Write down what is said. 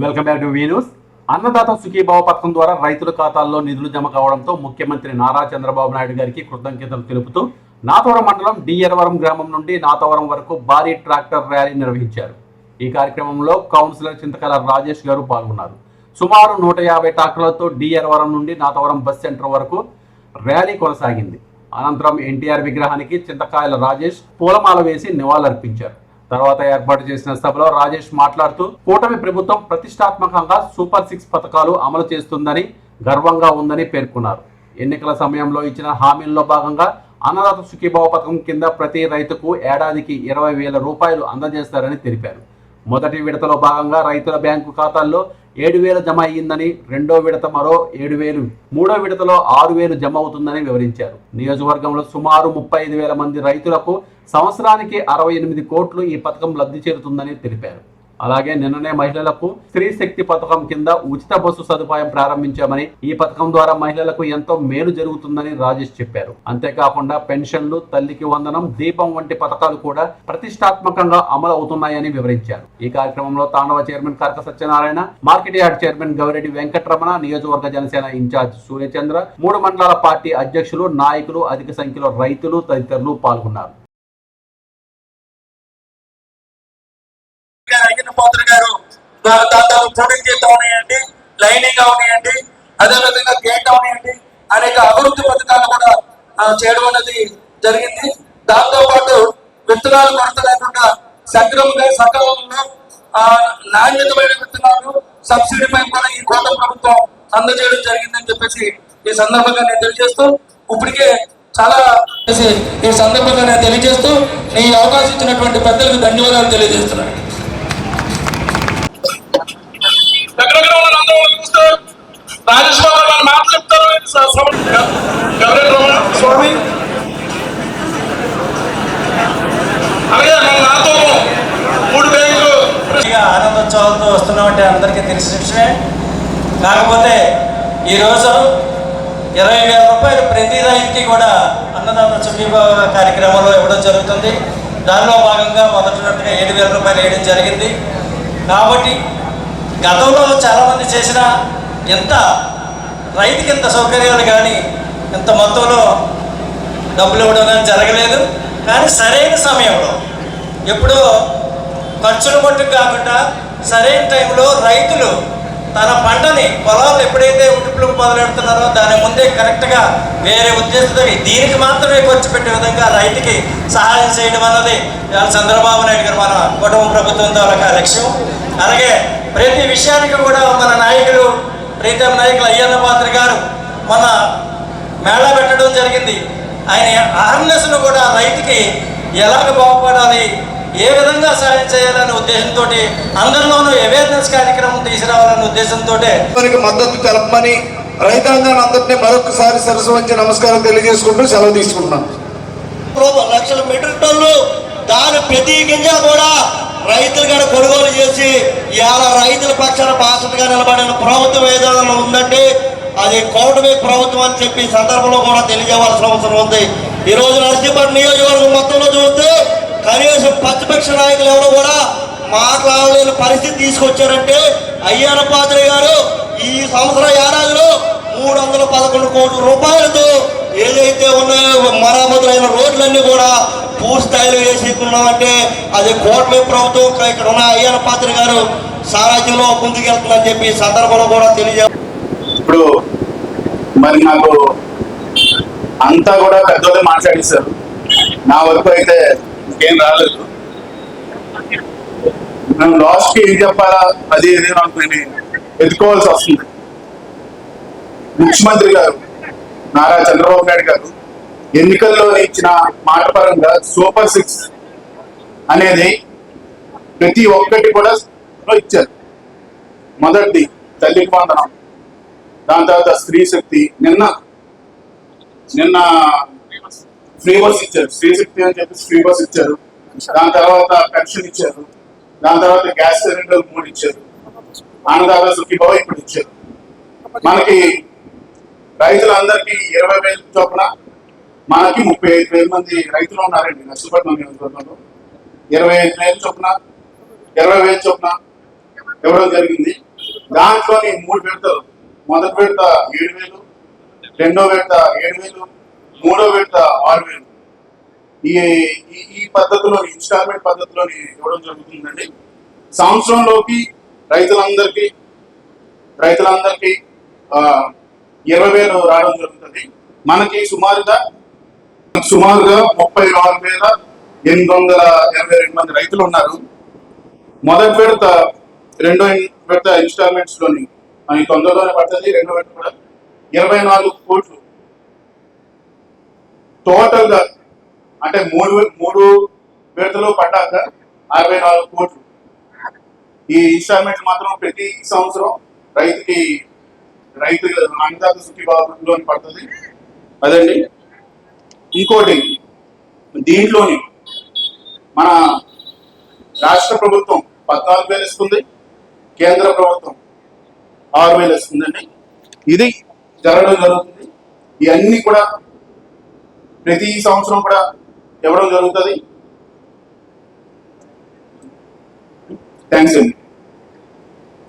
Welcome back to V news Annadata Sukhibhava పథకం ద్వారా రైతుల ఖాతాల్లో నిధులు జమ కావడంతో ముఖ్యమంత్రి నారా చంద్రబాబు నాయుడు గారికి కృతజ్ఞతలు తెలుపుతూ నాతవరం మండలం డిఎర్వరం గ్రామం నుండి నాతవరం వరకు భారీ ట్రాక్టర్ ర్యాలీ నిర్వహించారు. ఈ కార్యక్రమంలో కౌన్సిలర్ చింతకల రాజేష్ గారు పాల్గొన్నారు. సుమారు నూట యాభై ట్రాక్టర్లతో డిఎర్వరం నుండి నాతవరం బస్ సెంటర్ వరకు ర్యాలీ కొనసాగింది. అనంతరం ఎన్టీఆర్ విగ్రహానికి చింతకాయల రాజేష్ పూలమాల వేసి నివాళులర్పించారు. తర్వాత ఏర్పాటు చేసిన సభలో రాజేష్ మాట్లాడుతూ కూటమి ప్రభుత్వం ప్రతిష్టాత్మకంగా సూపర్ సిక్స్ పథకాలు అమలు చేస్తుందని గర్వంగా ఉందని పేర్కొన్నారు. ఎన్నికల సమయంలో ఇచ్చిన హామీల్లో భాగంగా అన్నదాత సుఖీభావ పథకం కింద ప్రతి రైతుకు ఏడాదికి ఇరవై వేల రూపాయలు అందజేస్తారని తెలిపారు. మొదటి విడతలో భాగంగా రైతుల బ్యాంకు ఖాతాల్లో ఏడు వేలు జమ అయ్యిందని రెండో విడత మరో ఏడు వేలు మూడో విడతలో ఆరు వేలు జమ అవుతుందని వివరించారు. నియోజకవర్గంలో సుమారు ముప్పై ఐదు వేల మంది రైతులకు సంవత్సరానికి అరవై ఎనిమిది కోట్లు ఈ పథకం లబ్ధి చేరుతుందని తెలిపారు. అలాగే నిన్ననే మహిళలకు స్త్రీ శక్తి పథకం కింద ఉచిత బస్సు సదుపాయం ప్రారంభించామని ఈ పథకం ద్వారా మహిళలకు ఎంతో మేలు జరుగుతుందని రాజేష్ చెప్పారు. అంతేకాకుండా పెన్షన్లు తల్లికి వందనం దీపం వంటి పథకాలు కూడా ప్రతిష్టాత్మకంగా అమలు అవుతున్నాయని వివరించారు. ఈ కార్యక్రమంలో Tandava chairman Karaka Satyanarayana market yard chairman Gowreddy Venkataramana నియోజకవర్గ జనసేన ఇన్ఛార్జ్ సూర్యచంద్ర మూడు మండలాల పార్టీ అధ్యక్షులు నాయకులు అధిక సంఖ్యలో రైతులు తదితరులు పాల్గొన్నారు. దా- దాంట్లో చేత ఉన్నాయండి. లైనింగ్గా లైనింగ్ అవనియండి అదేవిధంగా గేట్ అవనియండి అనేక అభివృద్ధి పథకాలు కూడా చేయడం అనేది జరిగింది. దాంతో పాటు విత్తనాలు కొరత లేకుండా సక్రమంగా సకాలంలో ఆ, నాణ్యతమైన విత్తనాలు సబ్సిడీ పై కూడా ఈ కోట ప్రభుత్వం అందజేయడం జరిగిందని చెప్పేసి ఈ సందర్భంగా నేను తెలియజేస్తూ ఇప్పటికే చాలా ఈ సందర్భంగా నేను తెలియజేస్తూ ఈ అవకాశం ఇచ్చినటువంటి పెద్దలకు ధన్యవాదాలు తెలియజేస్తున్నాను. వస్తున్నామంటే అందరికీ తెలిసిన విషయమే. కాకపోతే ఈరోజు ఇరవై వేల రూపాయలు ప్రతి రైతుకి కూడా అన్నదాన సుఖీభావ కార్యక్రమంలో ఇవ్వడం జరుగుతుంది. దానిలో భాగంగా మొదటినట్టుగా ఏడు వేల రూపాయలు వేయడం జరిగింది. కాబట్టి గతంలో చాలామంది చేసిన ఎంత రైతుకి ఇంత సౌకర్యాలు కానీ ఇంత మొత్తంలో డబ్బులు ఇవ్వడం కానీ జరగలేదు. కానీ సరైన సమయంలో ఎప్పుడో ఖర్చులు మట్టుకు కాకుండా సరైన టైంలో రైతులు తన పంటని పొలాలు ఎప్పుడైతే ఉటుపులకు మొదలెడుతున్నారో దాని ముందే కరెక్ట్గా వేరే ఉద్దేశంతో దీనికి మాత్రమే ఖర్చు పెట్టే విధంగా రైతుకి సహాయం చేయడం అన్నది చంద్రబాబు నాయుడు గారు మన కుటుంబ ప్రభుత్వం ద్వారా లక్ష్యం. అలాగే ప్రతి విషయానికి కూడా మన నాయకులు ప్రీతం నాయకులు అయ్యన్న పాత్ర గారు మన మేళా పెట్టడం జరిగింది. ఆయన అహర్నెస్ను కూడా రైతుకి ఎలాగ బాగుపడాలి ఏ విధంగా సాయం చేయాలనే ఉద్దేశంతో అందరిలోనూ అవేర్నెస్ కార్యక్రమం తీసుకురావాలనే ఉద్దేశంతో మనకి మద్దతు తెలపమని రైతాంగాన్ని అందరినీ మరొకసారి సరస్సు వంచి నమస్కారం తెలియజేసుకుంటూ సెలవు తీసుకుంటున్నాను రూపాయలు లక్షల మెట్రిక్ టన్నులు దాని ప్రతి గింజ కూడా రైతులు కూడా కొనుగోలు చేసి ఇవాళ రైతుల పక్షాన బాసటగా నిలబడిన ప్రభుత్వం ఏదైనా ఉందంటే అది కూటమి ప్రభుత్వం అని చెప్పి సందర్భంలో కూడా తెలియజేయవలసిన అవసరం ఉంది. ఈ రోజు నరసింహపట్నం నియోజకవర్గం మొత్తంలో చూస్తే కనీసం ప్రతిపక్ష నాయకులు ఎవరు కూడా మాట్లాడలేని పరిస్థితి తీసుకొచ్చారంటే అయ్యాన పాత్ర గారు ఈ సంవత్సరం ఏడాదిలో మూడు వందల పదకొండు కోట్ల రూపాయలతో ఏదైతే ఉన్నాయో మరామతులైన రోడ్లన్నీ కూడా పూర్తిస్థాయిలో వేసుకున్నామంటే అది కోట్ల ప్రభుత్వం ఇక్కడ ఉన్న అయ్యన్న పాత్ర గారు సారాజ్యంలో ముందుకెళ్తుందని చెప్పి సందర్భంలో కూడా తెలియజే ఇప్పుడు మరి నాకు అంతా కూడా పెద్దోళ్ళు మాట్లాడేశారు. నా వరకు అయితే ఇంకేం రాలేదు. నన్ను లాస్ట్కి ఏం చెప్పాలా? అది ఇది నేను ఎత్తుకోవాల్సి వస్తుంది. ముఖ్యమంత్రి గారు నారా చంద్రబాబు నాయుడు గారు ఎన్నికల్లో ఇచ్చిన మాట పరంగా సూపర్ సిక్స్ అనేది ప్రతి ఒక్కటి కూడా ఇచ్చారు. మొదటిది తల్లికి వందనం దాని తర్వాత స్త్రీ శక్తి నిన్న నిన్న ఫ్రీ బస్ ఇచ్చారు. స్త్రీ శక్తి అని చెప్పి ఫ్రీ బస్ ఇచ్చారు. దాని తర్వాత పెన్షన్ ఇచ్చారు. దాని తర్వాత గ్యాస్ సిలిండర్ మూడు ఇచ్చారు. అన్నదాత సుఖీభావ ఇప్పుడు ఇచ్చారు. మనకి రైతులందరికీ ఇరవై వేల చొప్పున మనకి ముప్పై ఐదు వేల మంది రైతులు ఉన్నారండి నర్సుపట్నం నియోజకవర్గంలో. ఇరవై ఐదు వేల చొప్పున ఇరవై వేల చొప్పున ఇవ్వడం జరిగింది. దాంట్లోని మూడు విడతలు. మొదటి విడత ఏడు వేలు రెండో విడత ఏడు వేలు మూడో విడత ఆరు వేలు. ఈ ఈ- పద్ధతిలో ఇన్స్టాల్మెంట్ పద్ధతిలోని ఇవ్వడం జరుగుతుందండి. సంవత్సరంలోకి రైతులందరికీ రైతులందరికీ ఇరవై వేలు రావడం జరుగుతుంది. మనకి సుమారుగా సుమారుగా ముప్పై ఆరు వేల ఎనిమిది వందల ఇరవై రెండు మంది రైతులు ఉన్నారు. మొదటి విడత రెండో విడత ఇన్స్టాల్మెంట్స్లోని తొందరలోనే పడుతుంది. రెండో విడత కూడా ఇరవై నాలుగు కోట్లు టోటల్గా అంటే మూడు మూడు విడతలు పడ్డాక అరవై నాలుగు కోట్లు. ఈ ఇన్స్టాల్మెంట్ మాత్రం ప్రతి సంవత్సరం రైతుకి రైతు అన్నదాత సుఖీభావంలోని పడుతుంది. అదండి. ఇంకోటి దీంట్లోని మన రాష్ట్ర ప్రభుత్వం పద్నాలుగు వేలు ఇస్తుంది కేంద్ర ప్రభుత్వం ఆరు వేలు ఇస్తుందండి. ఇది జరగడం జరుగుతుంది. ఇవన్నీ కూడా ప్రతి సంవత్సరం కూడా ఇవ్వడం జరుగుతుంది. థ్యాంక్స్ అండి.